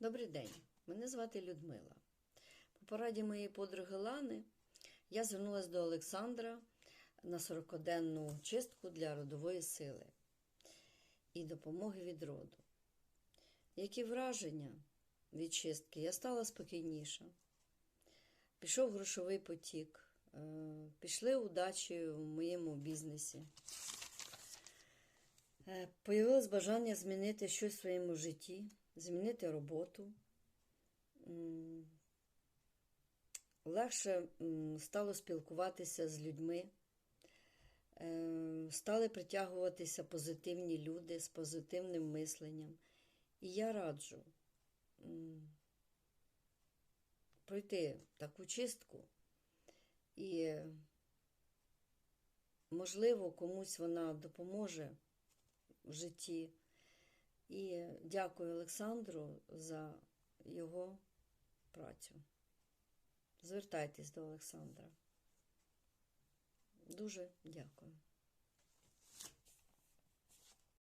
Добрий день, мене звати Людмила. По пораді моєї подруги Лани я звернулася до Олександра на 40-денну чистку для родової сили і допомоги від роду. Які враження від чистки? Я стала спокійніша. Пішов грошовий потік, е, пішли удачі в моєму бізнесі. Е, Появилось бажання змінити щось в своєму житті, змінити роботу. Легше стало спілкуватися з людьми, Е, стали притягуватися позитивні люди з позитивним мисленням. І я раджу пройти таку чистку і, можливо, комусь вона допоможе в житті. І дякую Олександру за його працю. Звертайтесь до Олександра. Дуже дякую.